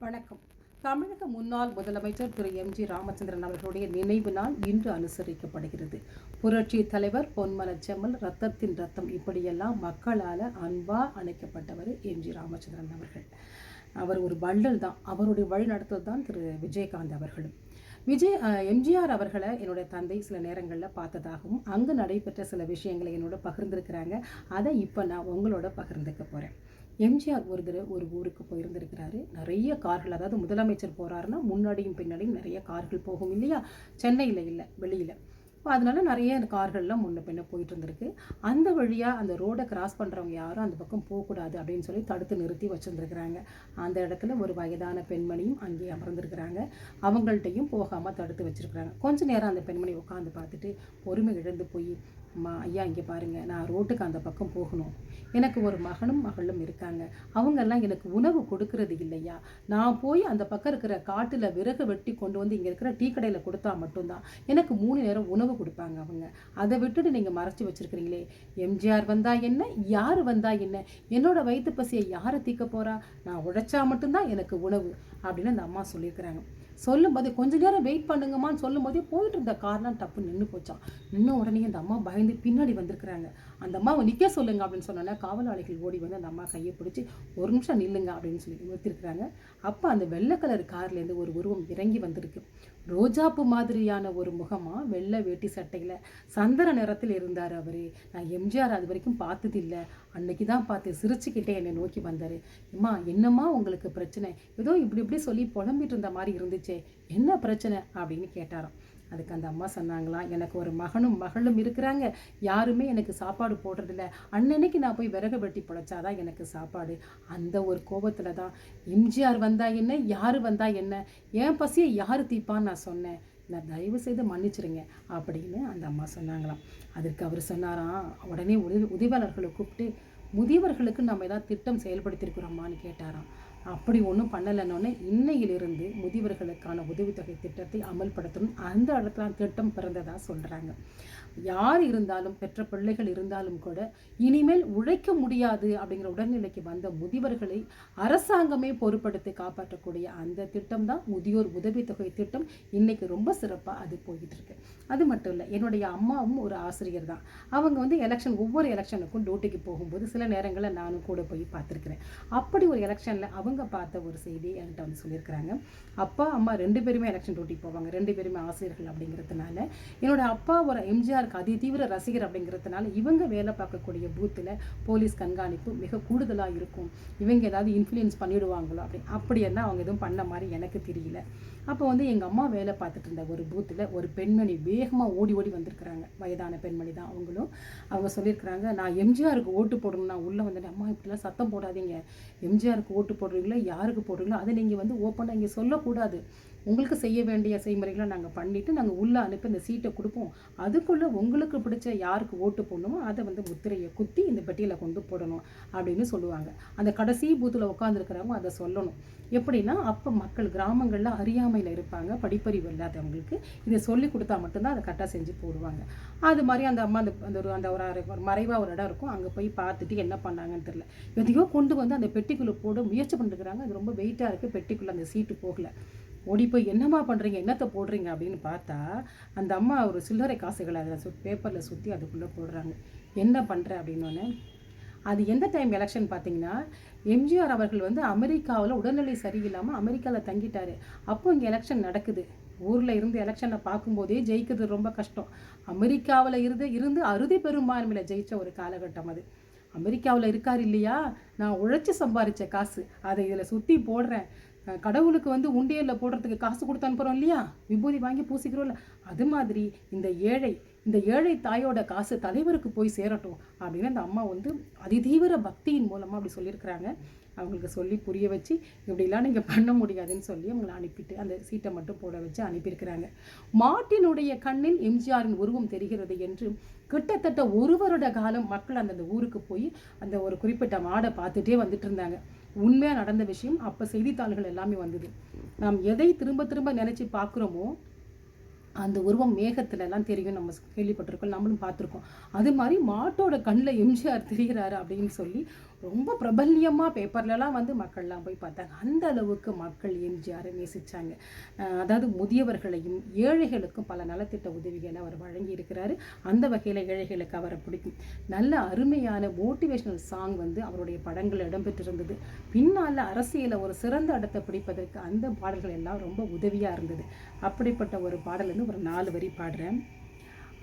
வணக்கம். தமிழக முன்னாள் முதலமைச்சர் திரு. எம். ஜி. ராமச்சந்திரன் அவர்களுடைய நினைவு நாள் இன்று அனுசரிக்கப்படுகிறது. புரட்சி தலைவர் பொன்மல செம்மல் ரத்தத்தின் ரத்தம் இப்படியெல்லாம் மக்களால் அன்பா அணைக்கப்பட்டவர் எம். ஜி. ராமச்சந்திரன் அவர்கள். அவர் ஒரு வள்ளல் தான். அவருடைய வழி நடத்துவது தான் திரு. விஜயகாந்த் அவர்களும். விஜய் எம்ஜிஆர் அவர்களை என்னுடைய தந்தை சில நேரங்களில் பார்த்ததாகவும் அங்கு நடைபெற்ற சில விஷயங்களை என்னோட பகிர்ந்திருக்கிறாங்க. அதை இப்போ நான் உங்களோட பகிர்ந்துக்க போகிறேன் எம்ஜிஆர் ஒரு தடவை ஒரு ஊருக்கு போயிருந்திருக்கிறாரு. நிறைய கார்கள் அதாவது முதலமைச்சர் போகிறாருன்னா முன்னாடியும் பின்னாடியும் நிறைய கார்கள் போகும் இல்லையா? சென்னையில் இல்லை வெளியில். அதனால நிறைய கார்கள்லாம் முன்ன பின்ன போயிட்டு இருந்திருக்கு. அந்த வழியாக அந்த ரோடை கிராஸ் பண்ணுறவங்க யாரும் அந்த பக்கம் போகக்கூடாது அப்படின்னு சொல்லி தடுத்து நிறுத்தி வச்சுருந்துருக்குறாங்க. அந்த இடத்துல ஒரு வயதான பெண்மணியும் அங்கேயே அமர்ந்திருக்கிறாங்க. அவங்கள்ட்டையும் போகாமல் தடுத்து வச்சுருக்குறாங்க. கொஞ்ச நேரம் அந்த பெண்மணி உட்காந்து பார்த்துட்டு பொறுமை இழந்து போய் அம்மா ஐயா இங்கே பாருங்கள் நான் ரோட்டுக்கு அந்த பக்கம் போகணும். எனக்கு ஒரு மகனும் மகளும் இருக்காங்க. அவங்கெல்லாம் எனக்கு உணவு கொடுக்கறது இல்லையா? நான் போய் அந்த பக்கம் இருக்கிற காட்டில் விறகு வெட்டி கொண்டு வந்து இங்கே இருக்கிற டீ கடையில் கொடுத்தா மட்டும்தான். எனக்கு மூணு நேரம் உணவு கொடுப்பாங்க அவங்க. அதை விட்டுட்டு நீங்கள் மறைச்சி வச்சிருக்கிறீங்களே. எம்ஜிஆர் வந்தா என்ன? யார் வந்தா என்ன? என்னோட வயிற்று பசியை யாரை தீக்க போகிறா நான் உழைச்சா மட்டும்தான் எனக்கு உணவு அப்படின்னு அந்த அம்மா சொல்லியிருக்கிறாங்க. சொல்லும்போதே கொஞ்ச நேரம் வெயிட் பண்ணுங்கம்மான்னு சொல்லும்போதே போயிட்டு இருந்த கார்லாம் டப்பு நின்று போச்சான் நின்ன உடனே அந்த அம்மா பயந்து பின்னாடி வந்திருக்கிறாங்க. அந்த அம்மாவை நிற்க சொல்லுங்க அப்படின்னு சொன்னோன்னே காவலாளிகள் ஓடி வந்து அந்த அம்மா கையை பிடிச்சி ஒரு நிமிஷம் நில்லுங்க அப்படின்னு சொல்லி நிறுத்திருக்கிறாங்க அப்போ அந்த வெள்ளை கலர் கார்லேருந்து ஒரு உருவம் இறங்கி வந்திருக்கு. ரோஜாப்பு மாதிரியான ஒரு முகமாக வெள்ளை வேட்டி சட்டையில் சந்தன நிறத்தில் இருந்தார் அவர். நான் எம்ஜிஆர் அது வரைக்கும் பார்த்தது இல்லை அன்னைக்கு தான் பார்த்து சிரிச்சுக்கிட்டே என்னை நோக்கி வந்தார். அம்மா என்னம்மா உங்களுக்கு பிரச்சனை? ஏதோ இப்படி இப்படி சொல்லி புலம்பிட்டு இருந்த மாதிரி இருந்துச்சே. என்ன பிரச்சனை? அப்படின்னு கேட்டாராம். அதுக்கு அந்த அம்மா சொன்னாங்களாம் எனக்கு ஒரு மகனும் மகளும் இருக்கிறாங்க. யாருமே எனக்கு சாப்பாடு போடுறதில்ல. அன்னன்னைக்கு நான் போய் விறகு வெட்டி பிழைச்சாதான் எனக்கு சாப்பாடு. அந்த ஒரு கோபத்தில் தான் எம்ஜிஆர் வந்தா என்ன யார் வந்தா என்ன? என் பசியை யார் தீப்பான்னு நான் சொன்னேன். நான் தயவு செய்து மன்னிச்சிருங்க அப்படின்னு அந்த அம்மா சொன்னாங்களாம். அதற்கு அவர் சொன்னாராம் உடனே உதவி உதவியாளர்களை கூப்பிட்டு முதியவர்களுக்கு நம்ம ஏதாவது திட்டம் செயல்படுத்தியிருக்கிறோமான்னு கேட்டாராம். அப்படி ஒன்றும் பண்ணலைன்னொன்னே இன்னையிலிருந்து முதியவர்களுக்கான உதவித்தொகை திட்டத்தை அமல்படுத்தணும். அந்த இடத்துல திட்டம் பிறந்ததாக சொல்கிறாங்க யார் இருந்தாலும் பெற்ற பிள்ளைகள் இருந்தாலும் கூட இனிமேல் உழைக்க முடியாது அப்படிங்கிற உடல்நிலைக்கு வந்த முதியவர்களை அரசாங்கமே பொறுப்படுத்தி காப்பாற்றக்கூடிய அந்த திட்டம் தான் முதியோர் உதவித்தொகை திட்டம். இன்னைக்கு ரொம்ப சிறப்பாக அது போயிட்டு இருக்கு. அது மட்டும் இல்லை என்னுடைய அம்மாவும் ஒரு ஆசிரியர் தான். அவங்க வந்து எலெக்ஷன் ஒவ்வொரு எலெக்ஷனுக்கும் டியூட்டிக்கு போகும்போது சில நேரங்களில் நானும் கூட போய் பார்த்துருக்குறேன். அப்படி ஒரு எலெக்ஷனில் அவங்க பார்த்த ஒரு செய்தி என்கிட்ட வந்து சொல்லியிருக்கிறாங்க. அப்பா அம்மா ரெண்டு பேருமே எலெக்ஷன் டியூட்டி போவாங்க. ரெண்டு பேருமே ஆசிரியர்கள் அப்படிங்கிறதுனால என்னோட அப்பா ஒரு எம்ஜிஆருக்கு அதி தீவிர ரசிகர் அப்படிங்கிறதுனால இவங்க வேலை பார்க்கக்கூடிய பூத்தில் போலீஸ் கண்காணிப்பு மிக கூடுதலாக இருக்கும். இவங்க ஏதாவது இன்ஃப்ளூயன்ஸ் பண்ணிவிடுவாங்களோ அப்படி அப்படியெல்லாம் அவங்க எதுவும் பண்ண மாதிரி எனக்கு தெரியல. அப்போ வந்து எங்கள் அம்மா வேலை பார்த்துட்டு இருந்த ஒரு பூத்தில் ஒரு பெண்மணி வேகமாக ஓடி ஓடி வந்திருக்கிறாங்க. வயதான பெண்மணி தான் அவங்களும். அவங்க சொல்லியிருக்கிறாங்க நான் எம்ஜிஆருக்கு ஓட்டு போடணும் நான் உள்ளே வந்துட்டேன். அம்மா இப்படிலாம் சத்தம் போடாதீங்க. எம்ஜிஆருக்கு ஓட்டு போடுறீங்களோ யாருக்கு போடுறீங்களோ அதை நீங்கள் வந்து ஓப்பனாக இங்கே சொல்லக்கூடாது. உங்களுக்கு செய்ய வேண்டிய செய்முறைகளை நாங்கள் பண்ணிவிட்டு நாங்கள் உள்ளே அனுப்பி இந்த சீட்டை கொடுப்போம். அதுக்குள்ளே உங்களுக்கு பிடிச்ச யாருக்கு ஓட்டு போடணுமோ அதை வந்து முத்திரையை குத்தி இந்த பெட்டியில் கொண்டு போடணும் அப்படின்னு சொல்லுவாங்க. அந்த கடைசி பூத்தில் உட்காந்துருக்கிறவங்க அதை சொல்லணும். எப்படின்னா அப்போ மக்கள் கிராமங்களில் அறியாமையில் இருப்பாங்க படிப்பறிவு இல்லாதவங்களுக்கு. இதை சொல்லி கொடுத்தா மட்டும்தான் அதை கரெக்டாக செஞ்சு போடுவாங்க. அது மாதிரி அந்த அம்மா அந்த அந்த ஒரு அந்த ஒரு ஒரு மறைவாக ஒரு இடம் இருக்கும். அங்கே போய் பார்த்துட்டு என்ன பண்ணாங்கன்னு தெரில எதையோ கொண்டு வந்து அந்த பெட்டிக்குள்ளே போட முயற்சி பண்ணிருக்கிறாங்க. அது ரொம்ப வெயிட்டாக இருக்குது பெட்டிக்குள்ளே அந்த சீட்டு போகல. ஓடி போய் என்னம்மா பண்ணுறீங்க என்னத்தை போடுறீங்க? அப்படின்னு பார்த்தா அந்த அம்மா ஒரு சில்லறை காசுகளை அதில் சு பேப்பரில் சுற்றி அதுக்குள்ளே போடுறாங்க. என்ன பண்ணுற அப்படின்னோடனே அது எந்த டைம் எலெக்ஷன் பார்த்தீங்கன்னா எம்ஜிஆர் அவர்கள் வந்து அமெரிக்காவில் உடல்நிலை சரியில்லாமல் அமெரிக்காவில் தங்கிட்டார். அப்போ இங்கே எலெக்ஷன் நடக்குது. ஊரில் இருந்து எலெக்ஷனை பார்க்கும்போதே ஜெயிக்கிறது ரொம்ப கஷ்டம். அமெரிக்காவில் இருந்து இருந்து அறுதி பெரும்பான்மையில் ஜெயித்த ஒரு காலகட்டம் அது. அமெரிக்காவில் இருக்கார் இல்லையா? நான் உழைச்சி சம்பாரித்த காசு. அதை இதில் சுற்றி போடுறேன். கடவுளுக்கு வந்து உண்டியலில் போடுறதுக்கு காசு கொடுத்து அனுப்புகிறோம் இல்லையா? விபூதி வாங்கி பூசிக்கிறோம்ல. அது மாதிரி இந்த ஏழை இந்த ஏழை தாயோட காசு தலைவருக்கு போய் சேரட்டும் அப்படின்னு அந்த அம்மா வந்து அதிதீவிர பக்தியின் மூலமாக அப்படி சொல்லியிருக்கிறாங்க. அவங்களுக்கு சொல்லி புரிய வச்சு இப்படிலாம் நீங்கள் பண்ண முடியாதுன்னு சொல்லி அவங்களை அனுப்பிட்டு அந்த சீட்டை மட்டும் போட வச்சு அனுப்பியிருக்கிறாங்க. மாட்டினுடைய கண்ணில் எம்ஜிஆரின் உருவம் தெரிகிறது என்று கிட்டத்தட்ட ஒரு வருட காலம் மக்கள் அந்தந்த ஊருக்கு போய் அந்த ஒரு குறிப்பிட்ட மாடை பார்த்துட்டே வந்துட்டு இருந்தாங்க. உண்மையாக நடந்த விஷயம் அப்போ செய்தித்தாள்கள் எல்லாமே வந்தது. நாம் எதை திரும்ப திரும்ப நினச்சி பார்க்குறோமோ அந்த உருவம் மேகத்துலலாம் தெரியும் நம்ம கேள்விப்பட்டிருக்கோம் நம்மளும் பார்த்துருக்கோம். அது மாதிரி மாட்டோட கண்ணில் எம்ஜிஆர் தெரிகிறாரு அப்படின்னு சொல்லி ரொம்ப பிரபல்யமாக பேப்பர்லலாம் வந்து மக்கள்லாம் போய் பார்த்தாங்க. அந்த அளவுக்கு மக்கள் எம்ஜிஆரை நேசித்தாங்க அதாவது முதியவர்களையும் ஏழைகளுக்கும் பல நலத்திட்ட உதவிகளை அவர் வழங்கி இருக்கிறாரு அந்த வகையில் ஏழைகளுக்கு அவரை பிடிக்கும். நல்ல அருமையான மோட்டிவேஷனல் சாங் வந்து அவருடைய படங்கள் இடம்பெற்றிருந்தது. பின்னால் அரசியலில் ஒரு சிறந்த இடத்தை பிடிப்பதற்கு அந்த பாடல்கள் எல்லாம் ரொம்ப உதவியாக இருந்தது. அப்படிப்பட்ட ஒரு பாடல் வந்து ஒரு நாலு வரி பாடுறேன்.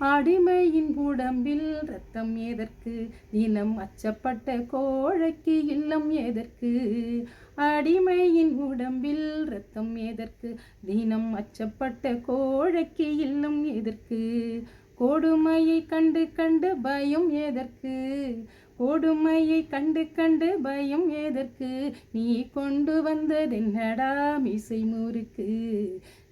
அடிமையின் உடம்பில் ரத்தம் எதற்கு? தினம் அச்சப்பட்ட கோழைக்கு இல்லம் எதற்கு? அடிமையின் உடம்பில் ரத்தம் எதற்கு? தினம் அச்சப்பட்ட கோழைக்கு இல்லம் எதற்கு? கொடுமையை கண்டு கண்டு பயம் எதற்கு? கொடுமையை கண்டு கண்டு பயம் எதற்கு? நீ கொண்டு வந்ததென்னடா மிசை முறுக்கு?